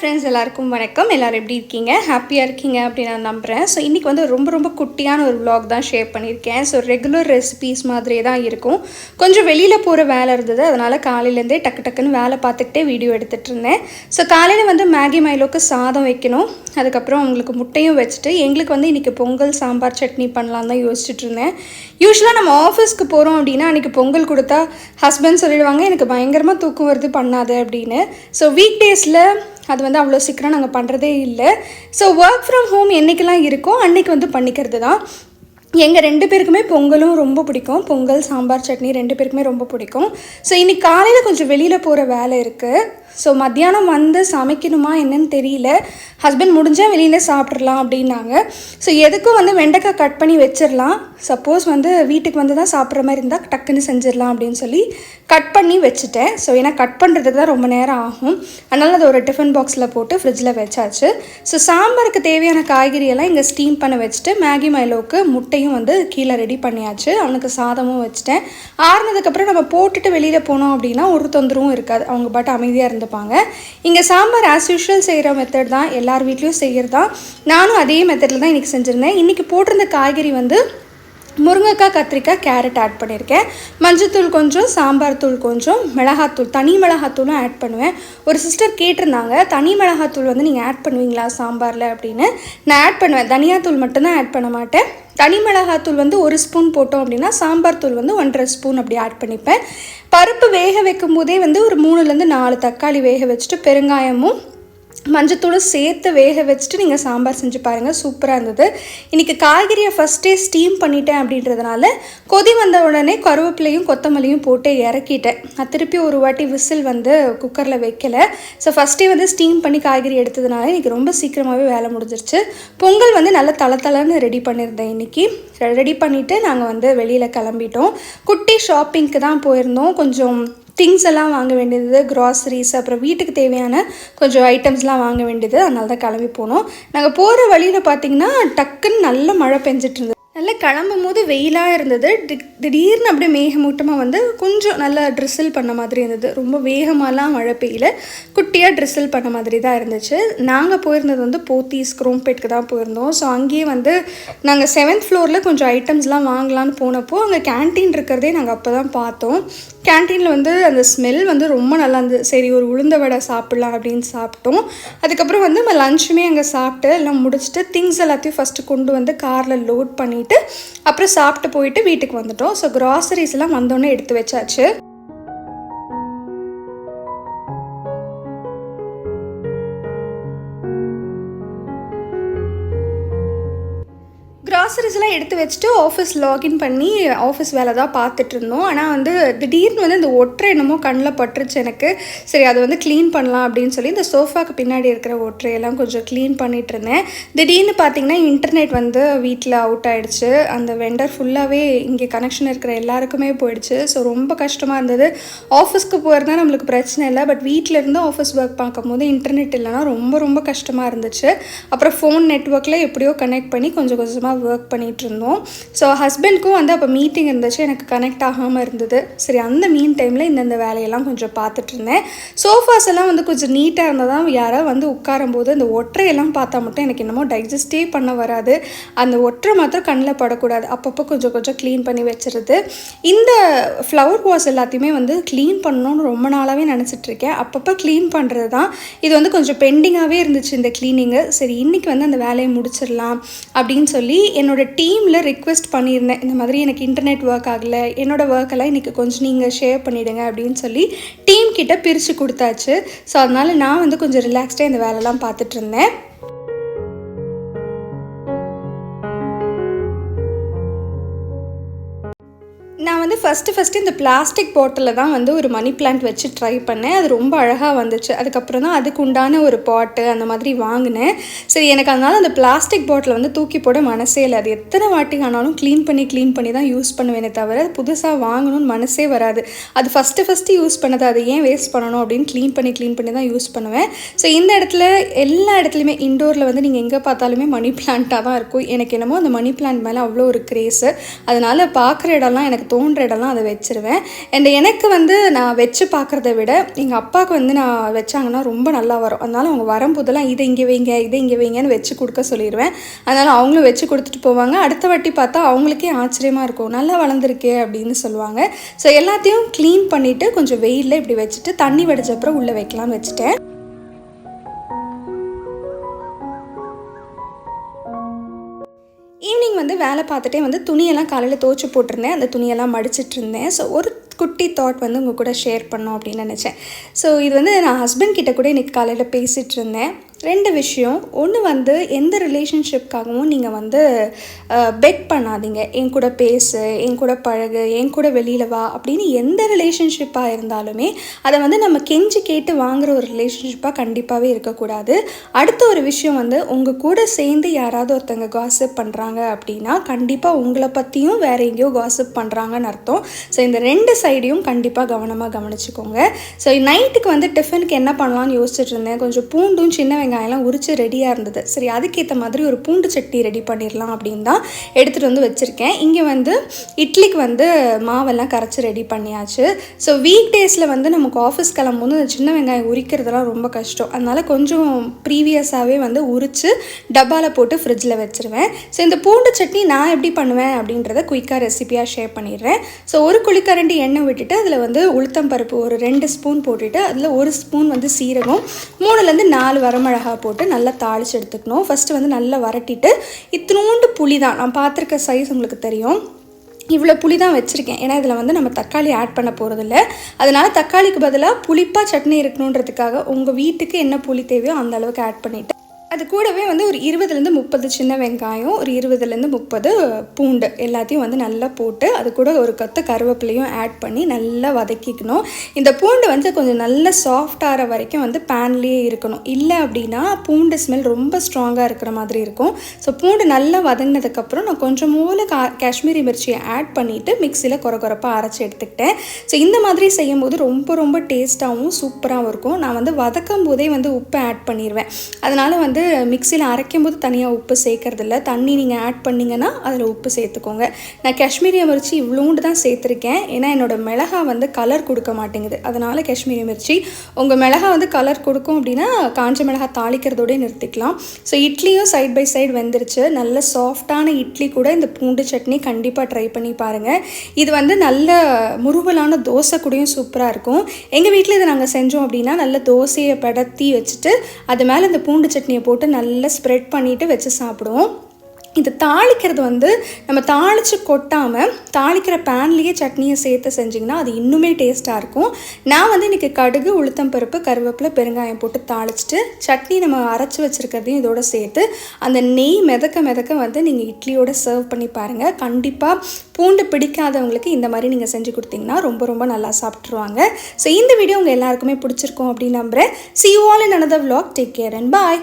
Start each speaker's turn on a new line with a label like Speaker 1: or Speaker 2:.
Speaker 1: Friends எல்லாருக்கும் வணக்கம். எல்லோரும் எப்படி இருக்கீங்க? ஹாப்பியாக இருக்கீங்க அப்படின்னு நான் நம்புகிறேன் ஸோ இன்றைக்கி வந்து ரொம்ப ரொம்ப குட்டியான ஒரு விளாக் தான் ஷேர் பண்ணியிருக்கேன். ஸோ ரெகுலர் ரெசிபீஸ் மாதிரியே தான் இருக்கும். கொஞ்சம் வெளியில் போகிற வேலை இருந்தது. அதனால் காலையிலேருந்தே டக்கு டக்குன்னு வேலை பார்த்துக்கிட்டே வீடியோ எடுத்துகிட்டு இருந்தேன். ஸோ காலையில் வந்து மேகி மைலோக்கு சாதம் வைக்கணும். அதுக்கப்புறம் அவங்களுக்கு முட்டையும் வச்சுட்டு எங்களுக்கு வந்து இன்றைக்கி பொங்கல் சாம்பார் சட்னி பண்ணலாம் தான் யோசிச்சுட்டு இருந்தேன். யூஸ்வலாக நம்ம ஆஃபீஸ்க்கு போகிறோம் அப்படின்னா அன்றைக்கி பொங்கல் கொடுத்தா ஹஸ்பண்ட் சொல்லிடுவாங்க எனக்கு பயங்கரமாக தூக்கம் வருது பண்ணாது அப்படின்னு. ஸோ வீக் டேஸில் அது வந்து அவ்வளோ சீக்கிரம் நாங்கள் பண்ணுறதே இல்லை. ஸோ ஒர்க் ஃப்ரம் ஹோம் என்றைக்கெல்லாம் இருக்கோ அன்றைக்கி வந்து பண்ணிக்கிறது தான். எங்கள் ரெண்டு பேருக்குமே பொங்கலும் ரொம்ப பிடிக்கும். பொங்கல் சாம்பார் சட்னி ரெண்டு பேருக்குமே ரொம்ப பிடிக்கும். ஸோ இன்றைக்கி காலையில் கொஞ்சம் வெளியில் போகிற வேலை இருக்குது ஸோ மத்தியானம் வந்து சமைக்கணுமா என்னன்னு தெரியல. ஹஸ்பண்ட் முடிஞ்சால் வெளியில் சாப்பிட்றலாம் அப்படின்னாங்க. ஸோ எதுக்கும் வந்து வெண்டைக்காய் கட் பண்ணி வச்சிடலாம் சப்போஸ் வந்து வீட்டுக்கு வந்து தான் சாப்பிட்ற மாதிரி இருந்தால் டக்குன்னு செஞ்சிடலாம் அப்படின்னு சொல்லி கட் பண்ணி வச்சுட்டேன். ஸோ ஏன்னா கட் பண்ணுறதுக்கு தான் ரொம்ப நேரம் ஆகும். அதனால் அதை ஒரு டிஃபன் பாக்ஸில் போட்டு ஃப்ரிட்ஜில் வச்சாச்சு. ஸோ சாம்பாருக்கு தேவையான காய்கறியெல்லாம் இங்கே ஸ்டீம் பண்ண வச்சுட்டு மேகி மைலோவுக்கு முட்டையும் வந்து கீழே ரெடி பண்ணியாச்சு. அவனுக்கு சாதமும் வச்சுட்டேன். ஆறுனதுக்கப்புறம் நம்ம போட்டுட்டு வெளியில் போனோம் அப்படின்னா ஒரு தொந்தரவும் இருக்காது. அவங்க பாட்டு அமைதியாக இருந்துப்பாங்க. இங்கே சாம்பார் ஆஸ் யூஷுவல் செய்கிற மெத்தட் தான் எல்லார் வீட்லேயும் செய்கிறது தான் நானும் அதே மெத்தடில் தான் இன்றைக்கி செஞ்சுருந்தேன். இன்றைக்கி போட்டிருந்த காய்கறி வந்து முருங்கைக்காய் கத்திரிக்காய் கேரட் ஆட் பண்ணியிருக்கேன். மஞ்சத்தூள் கொஞ்சம் சாம்பார் தூள் கொஞ்சம் மிளகாத்தூள் தனி மிளகாத்தூளும் ஆட் பண்ணுவேன். ஒரு சிஸ்டர் கேட்டிருந்தாங்க தனி மிளகாத்தூள் வந்து நீங்கள் ஆட் பண்ணுவீங்களா சாம்பாரில்? அப்படின்னு. நான் ஆட் பண்ணுவேன். தனியாத்தூள் மட்டும்தான் ஆட் பண்ண மாட்டேன். தனி மிளகாத்தூள் வந்து ஒரு ஸ்பூன் போட்டோம் அப்படின்னா சாம்பார் தூள் வந்து ஒன்றரை ஸ்பூன் அப்படி ஆட் பண்ணிப்பேன். பருப்பு வேக வைக்கும் போதே வந்து ஒரு மூணுலேருந்து நாலு தக்காளி வேக வச்சுட்டு பெருங்காயமும் மஞ்சத்தூளும் சேர்த்து வேக வச்சுட்டு நீங்கள் சாம்பார் செஞ்சு பாருங்கள் சூப்பராக இருந்தது. இன்றைக்கி காய்கறியை ஃபஸ்ட்டே ஸ்டீம் பண்ணிட்டேன் அப்படின்றதுனால கொதி வந்த உடனே கருவேப்பிலையும் கொத்தமல்லியும் போட்டு இறக்கிட்டேன். நான் திருப்பி ஒரு வாட்டி விசில் வந்து குக்கரில் வைக்கலை. ஸோ ஃபஸ்ட்டே வந்து ஸ்டீம் பண்ணி காய்கறி எடுத்ததுனால இன்றைக்கி ரொம்ப சீக்கிரமாகவே வேலை முடிஞ்சிருச்சு. பொங்கல் வந்து நல்லா தள தளன்னு ரெடி பண்ணியிருந்தேன் இன்றைக்கி ரெடி பண்ணிவிட்டு நாங்கள் வந்து வெளியில் கிளம்பிட்டோம். குட்டி ஷாப்பிங்க்கு தான் போயிருந்தோம். கொஞ்சம் திங்ஸ் எல்லாம் வாங்க வேண்டியது க்ராசரிஸ் அப்புறம் வீட்டுக்கு தேவையான கொஞ்சம் ஐட்டம்ஸ்லாம் வாங்க வேண்டியது. அதனால தான் கிளம்பி போனோம். நாங்கள் போகிற வழியில் பார்த்தீங்கன்னா டக்குன்னு நல்ல மழை பெஞ்சிட்டு இருந்தது நல்லா கிளம்பும் போது வெயிலாக இருந்தது. திடீர்னு அப்படியே மேகமூட்டமாக வந்து கொஞ்சம் நல்லா ட்ரெஸ்ஸில் பண்ண மாதிரி இருந்தது. ரொம்ப வேகமாலாம் மழை பெய்யல. குட்டியாக ட்ரெஸ்ஸில் பண்ண மாதிரி தான் இருந்துச்சு. நாங்கள் போயிருந்தது வந்து போத்தீஸ் குரோம்பேட்க்கு தான் போயிருந்தோம். ஸோ அங்கேயே வந்து நாங்கள் செவன்த் ஃப்ளோரில் கொஞ்சம் ஐட்டம்ஸ்லாம் வாங்கலான்னு போனப்போ அங்கே கேன்டீன் இருக்கிறதே நாங்கள் அப்போ தான் பார்த்தோம். கேன்டீனில் வந்து அந்த ஸ்மெல் வந்து ரொம்ப நல்லா இருந்தது சரி ஒரு உளுந்த வடை சாப்பிட்லாம் அப்படின்னு சாப்பிட்டோம். அதுக்கப்புறம் வந்து நம்ம லஞ்சுமே அங்கே சாப்பிட்டு எல்லாம் முடிச்சுட்டு திங்ஸ் எல்லாத்தையும் ஃபஸ்ட்டு கொண்டு வந்து காரில் லோட் பண்ணிவிட்டு அப்புறம் சாப்பிட்டு போயிட்டு வீட்டுக்கு வந்துட்டோம். ஸோ க்ராசரிஸ் எல்லாம் வந்தோடனே எடுத்து வச்சாச்சு. க்ராசரிஸ்லாம் எடுத்து வச்சுட்டு ஆஃபீஸ் லாகின் பண்ணி ஆஃபீஸ் வேலை தான் பார்த்துட்டு இருந்தோம். ஆனால் வந்து திடீர்னு வந்து இந்த ஒற்றை என்னமோ கண்ணில் பட்டுருச்சு எனக்கு. சரி அதை வந்து க்ளீன் பண்ணலாம் அப்படின்னு சொல்லி இந்த சோஃபாக்கு பின்னாடி இருக்கிற ஒற்றையெல்லாம் கொஞ்சம் க்ளீன் பண்ணிட்டு இருந்தேன். திடீர்னு பார்த்தீங்கன்னா இன்டர்நெட் வந்து வீட்டில் அவுட் ஆகிடுச்சு அந்த வெண்டர் ஃபுல்லாகவே இங்கே கனெக்ஷன் இருக்கிற எல்லாருக்குமே போயிடுச்சு. ஸோ ரொம்ப கஷ்டமாக இருந்தது. ஆஃபீஸ்க்கு போகிறதா நம்மளுக்கு பிரச்சனை இல்லை. பட் வீட்டில் இருந்து ஆஃபீஸ் ஒர்க் பார்க்கும்போது இன்டர்நெட் இல்லைனா ரொம்ப ரொம்ப கஷ்டமாக இருந்துச்சு. அப்புறம் ஃபோன் நெட்ஒர்க்கில் எப்படியோ கனெக்ட் பண்ணி கொஞ்சம் கொஞ்சமாக ஒர்க் பண்ணிகிட்டு இருந்தோம் ஸோ ஹஸ்பண்ட்க்கும் வந்து அப்போ மீட்டிங் இருந்துச்சு. எனக்கு கனெக்ட் ஆகாமல் இருந்தது. சரி அந்த மீன் டைமில் இந்தந்த வேலையெல்லாம் கொஞ்சம் பார்த்துட்டு இருந்தேன் சோஃபாஸ் எல்லாம் வந்து கொஞ்சம் நீட்டாக இருந்தால் தான் யாராவது வந்து உட்காரும்போது அந்த ஒற்றையெல்லாம் பார்த்தா மட்டும் எனக்கு என்னமோ டைஜஸ்டே பண்ண வராது. அந்த ஒற்றை மாத்திரம் கண்ணில் படக்கூடாது. அப்பப்போ கொஞ்சம் கொஞ்சம் க்ளீன் பண்ணி வச்சுருது. இந்த ஃப்ளவர் வாஸ் எல்லாத்தையுமே வந்து க்ளீன் பண்ணணும்னு ரொம்ப நாளாகவே நினச்சிட்ருக்கேன். அப்பப்போ க்ளீன் பண்ணுறது தான் இது வந்து கொஞ்சம் பெண்டிங்காகவே இருந்துச்சு இந்த க்ளீனிங்கு சரி இன்றைக்கி வந்து அந்த வேலையை முடிச்சிடலாம் அப்படின்னு சொல்லி என்னோட டீமில் ரிக்வெஸ்ட் பண்ணியிருந்தேன். இந்த மாதிரி எனக்கு இன்டர்நெட் ஒர்க் ஆகலை. என்னோடய ஒர்க்கெல்லாம் இன்றைக்கி கொஞ்சம் நீங்கள் ஷேர் பண்ணிவிடுங்க அப்படின்னு சொல்லி டீம் கிட்ட பிரித்து கொடுத்தாச்சு. ஸோ அதனால் நான் வந்து கொஞ்சம் ரிலாக்ஸ்டாக இந்த வேலைலாம் பார்த்துட்டு இருந்தேன். நான் வந்து ஃபஸ்ட்டு ஃபஸ்ட்டு இந்த பிளாஸ்டிக் பாட்டிலில் தான் வந்து ஒரு மணி பிளான்ட் வச்சு ட்ரை பண்ணேன். அது ரொம்ப அழகாக வந்துச்சு. அதுக்கப்புறம் தான் அதுக்கு உண்டான ஒரு பாட்டு அந்த மாதிரி வாங்கினேன். சரி எனக்கு அதனால் அந்த பிளாஸ்டிக் பாட்டில் வந்து தூக்கி போட மனசே இல்லை. அது எத்தனை வாட்டி ஆனாலும் க்ளீன் பண்ணி க்ளீன் பண்ணி தான் யூஸ் பண்ணுவேனே தவிர அது புதுசாக வாங்கணும்னு மனசே வராது. அது ஃபஸ்ட்டு ஃபஸ்ட்டு யூஸ் பண்ணது. அதை ஏன் வேஸ்ட் பண்ணணும் அப்படின்னு க்ளீன் பண்ணி க்ளீன் பண்ணி தான் யூஸ் பண்ணுவேன். ஸோ இந்த இடத்துல எல்லா இடத்துலையுமே இண்டோரில் வந்து நீங்கள் எங்கே பார்த்தாலுமே மணி பிளான்ட்டாக தான் இருக்கும். எனக்கு என்னமோ அந்த மணி பிளான்ட் மேலே அவ்வளோ ஒரு க்ரேஸு அதனால் பார்க்குற இடம்லாம் எனக்கு தோன்ற இடம்லாம் அதை வச்சிருவேன். அண்ட் எனக்கு வந்து நான் வச்சு பார்க்குறத விட எங்கள் அப்பாவுக்கு வந்து நான் வச்சாங்கன்னா ரொம்ப நல்லா வரும். அதனால் அவங்க வரும்போதெல்லாம் இதை இங்கே வைங்க இதை இங்கே வைங்கன்னு வச்சு கொடுக்க சொல்லிடுவேன் அதனால் அவங்களும் வச்சு கொடுத்துட்டு போவாங்க. அடுத்த வாட்டி பார்த்தா அவங்களுக்கே ஆச்சரியமாக இருக்கும். நல்லா வளர்ந்துருக்கே அப்படின்னு சொல்லுவாங்க. ஸோ எல்லாத்தையும் க்ளீன் பண்ணிவிட்டு கொஞ்சம் வெயிலில் இப்படி வச்சுட்டு தண்ணி வடிச்ச அப்புறம் உள்ளே வைக்கலாம்னு வச்சுட்டேன். வேலை பார்த்துட்டே வந்து துணியெல்லாம் காலையில் துவச்சி போட்டிருந்தேன். அந்த துணியெல்லாம் மடிச்சிட்டு இருந்தேன் ஸோ ஒரு குட்டி தாட் வந்து உங்கள் கூட ஷேர் பண்ணோம் அப்படின்னு நினச்சேன். ஸோ இது வந்து நான் ஹஸ்பண்ட் கிட்ட கூட இன்றைக்கி காலையில் பேசிகிட்டு இருந்தேன் ரெண்டு விஷயம். ஒன்று வந்து எந்த ரிலேஷன்ஷிப்காகவும் நீங்கள் வந்து பெக் பண்ணாதீங்க. என் கூட பேசு என் கூட பழகு என் கூட வெளியில் வா அப்படின்னு எந்த ரிலேஷன்ஷிப்பாக இருந்தாலுமே அதை வந்து நம்ம கெஞ்சி கேட்டு வாங்குகிற ஒரு ரிலேஷன்ஷிப்பாக கண்டிப்பாகவே இருக்கக்கூடாது. அடுத்த ஒரு விஷயம் வந்து உங்கள் கூட சேர்ந்து யாராவது ஒருத்தங்க காசிப் பண்ணுறாங்க அப்படின்னா கண்டிப்பாக உங்களை பற்றியும் வேறு எங்கேயோ காசிப் பண்ணுறாங்கன்னு அர்த்தம். ஸோ இந்த ரெண்டு சைடையும் கண்டிப்பாக கவனமாக கவனிச்சுக்கோங்க. ஸோ நைட்டுக்கு வந்து டிஃபனுக்கு என்ன பண்ணலான்னு யோசிச்சுட்டு இருந்தேன். கொஞ்சம் பூண்டும் சின்ன வெங்காயம்லாம் உரிச்சு ரெடியாக இருந்தது. சரி அதுக்கேற்ற மாதிரி ஒரு பூண்டு சட்னி ரெடி பண்ணிடலாம் அப்படின்னு தான் எடுத்துகிட்டு வந்து வச்சுருக்கேன். இங்கே வந்து இட்லிக்கு வந்து மாவெல்லாம் கரைச்சி ரெடி பண்ணியாச்சு. ஸோ வீக் டேஸில் வந்து நமக்கு ஆஃபீஸ் கிளம்பும்போது அந்த சின்ன வெங்காயம் உரிக்கிறதுலாம் ரொம்ப கஷ்டம். அதனால் கொஞ்சம் ப்ரீவியஸாகவே வந்து உரித்து டப்பாவில் போட்டு ஃப்ரிட்ஜில் வச்சுருவேன். ஸோ இந்த பூண்டு சட்னி நான் எப்படி பண்ணுவேன் அப்படின்றத குயிக்காக ரெசிபியாக ஷேர் பண்ணிடுறேன். ஸோ ஒரு குளிக்கரண்டி எண்ணெய் விட்டுட்டு அதில் வந்து உளுத்தம் பருப்பு ஒரு ரெண்டு ஸ்பூன் போட்டுட்டு அதில் ஒரு ஸ்பூன் வந்து சீரகம் மூணுலேருந்து நாலு வரமிளகா போட்டு நல்லா தாளித்து எடுத்துக்கணும். ஃபஸ்ட்டு வந்து நல்லா வரட்டிட்டு இத்தினோண்டு புளி தான் நான் பார்த்துருக்க சைஸ் உங்களுக்கு தெரியும். இவ்வளோ புளி தான் வச்சுருக்கேன். ஏன்னா இதில் வந்து நம்ம தக்காளி ஆட் பண்ண போகிறதில்ல அதனால் தக்காளிக்கு பதிலாக புளிப்பாக சட்னி இருக்கணுன்றதுக்காக உங்கள் வீட்டுக்கு என்ன புளி தேவையோ அந்த அளவுக்கு ஆட் பண்ணிவிட்டு அது கூடவே வந்து ஒரு இருபதுலேருந்து முப்பது சின்ன வெங்காயம் ஒரு இருபதுலேருந்து முப்பது பூண்டு எல்லாத்தையும் வந்து நல்லா போட்டு அது கூட ஒரு கொத்த கருவேப்பிலையும் ஆட் பண்ணி நல்லா வதக்கிக்கணும். இந்த பூண்டு வந்து கொஞ்சம் நல்லா சாஃப்டாகிற வரைக்கும் வந்து பேன்லேயே இருக்கணும். இல்லை அப்படின்னா பூண்டு ஸ்மெல் ரொம்ப ஸ்ட்ராங்காக இருக்கிற மாதிரி இருக்கும். ஸோ பூண்டு நல்லா வதங்கினதுக்கப்புறம் நான் கொஞ்சம் மூல கா காஷ்மீரி மிர்ச்சியை ஆட் பண்ணிவிட்டு மிக்சியில் குறை குறைப்பாக அரைச்சி எடுத்துக்கிட்டேன். ஸோ இந்த மாதிரி செய்யும்போது ரொம்ப ரொம்ப டேஸ்ட்டாகவும் சூப்பராகவும் இருக்கும். நான் வந்து வதக்கும் போதே வந்து உப்பு ஆட் பண்ணிடுவேன் அதனால் வந்து மிக்சியில் அரைக்கும் போது தனியாக உப்பு சேர்க்கறதில்ல. தண்ணி நீங்கள் ஆட் பண்ணிங்கன்னா அதில் உப்பு சேர்த்துக்கோங்க. நான் காஷ்மீரி மிர்ச்சி இவ்வளோண்டு தான் சேர்த்துருக்கேன். ஏன்னா என்னோடய மிளகா வந்து கலர் கொடுக்க மாட்டேங்குது. அதனால் காஷ்மீரி மிர்ச்சி உங்கள் மிளகா வந்து கலர் கொடுக்கும் அப்படின்னா காஞ்ச மிளகா தாளிக்கிறதோடய நிறுத்திக்கலாம். ஸோ இட்லியும் சைட் பை சைடு வெந்துருச்சு. நல்ல சாஃப்டான இட்லி கூட இந்த பூண்டு சட்னி கண்டிப்பாக ட்ரை பண்ணி பாருங்கள் இது வந்து நல்ல முருகலான தோசை கூடயும் சூப்பராக இருக்கும். எங்கள் வீட்டில் இதை நாங்கள் செஞ்சோம் அப்படின்னா நல்ல தோசையை படத்தி வச்சுட்டு அது மேலே இந்த பூண்டு சட்னியை போட்டு நல்லா ஸ்ப்ரெட் பண்ணிவிட்டு வச்சு சாப்பிடுவோம். இது தாளிக்கிறது வந்து நம்ம தாளித்து கொட்டாமல் தாளிக்கிற பேன்லேயே சட்னியை சேர்த்து செஞ்சிங்கன்னா அது இன்னுமே டேஸ்ட்டாக இருக்கும். நான் வந்து இன்றைக்கி கடுகு உளுத்தம் பருப்பு கருவேப்பிலை பெருங்காயம் போட்டு தாளிச்சிட்டு சட்னி நம்ம அரைச்சி வச்சுருக்கிறதையும் இதோட சேர்த்து அந்த நெய் மிதக்க மிதக்க வந்து நீங்கள் இட்லியோட சர்வ் பண்ணி பாருங்கள் கண்டிப்பாக பூண்டு பிடிக்காதவங்களுக்கு இந்த மாதிரி நீங்கள் செஞ்சு கொடுத்தீங்கன்னா ரொம்ப ரொம்ப நல்லா சாப்பிட்ருவாங்க ஸோ இந்த வீடியோ உங்கள் எல்லாருக்குமே பிடிச்சிருக்கும் அப்படின்னு நம்புகிறேன் see you all in another vlog. Take care and bye